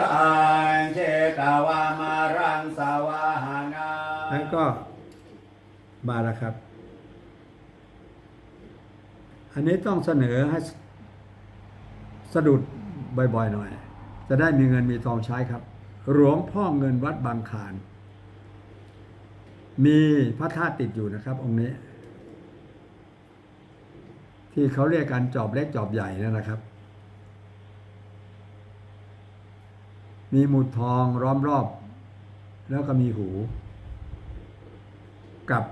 ทังเชตวามารังสวาหานานั้นก็มาแล้วครับ อันนี้ต้องเสนอให้สะดุดบ่อยๆหน่อย จะได้มีเงินมีทองใช้ครับ หลวงพ่อเงินวัดบางขาน มีพระธาตุติดอยู่นะครับ องค์นี้ ที่เขาเรียกกันจอบเล็กจอบใหญ่นั่นะครับ มีหมุดทองล้อมรอบ แล้วก็มีหู กับ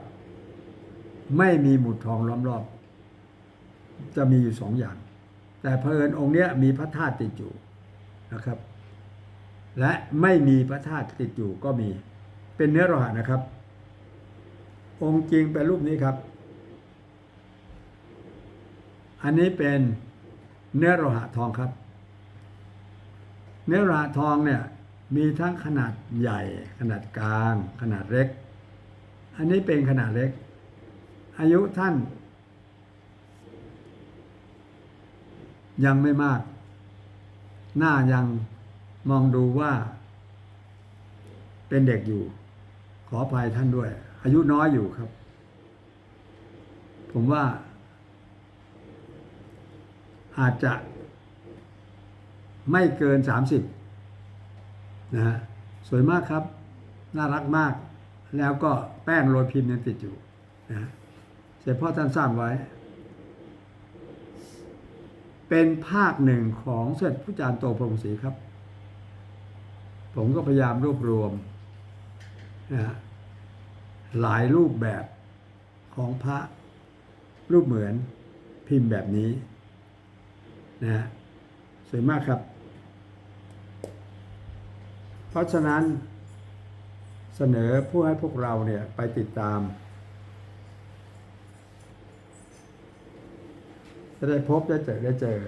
ไม่มีหมุดทองล้อมรอบ จะมีอยู่สองอย่าง แต่เพอิญองค์เนี้ยมีพระธาตุติดอยู่นะครับ และไม่มีพระธาตุติดอยู่ก็มี เป็นเนื้อโลหะนะครับ องค์จริงเป็นรูปนี้ครับ อันนี้เป็นเนื้อโลหะทองครับ เนื้อโลหะทองเนี่ยมีทั้งขนาดใหญ่ ขนาดกลาง ขนาดเล็ก อันนี้เป็นขนาดเล็ก อายุท่าน ยังไม่มาก หน้ายังมองดูว่า เป็นเด็กอยู่ ขออภัยท่านด้วย อายุน้อยอยู่ครับ ผมว่า อาจจะ ไม่เกิน 30นะฮะสวยมากครับ น่ารักมาก แล้วก็แป้งโรยพิมพ์ยังติดอยู่นะเสร็จพ่อท่านสร้างไว้ เป็นภาคหนึ่งของเสด็จผู้จารย์โตพรมศรีครับ ผมก็พยายามรวบรวมนะฮะหลายรูปแบบของพระรูปเหมือนพิมพ์แบบนี้นะฮะสวยมากครับ เพราะฉะนั้นเสนอผู้ให้พวกเราเนี่ยไปติดตาม จะได้พบได้เจอได้เจอ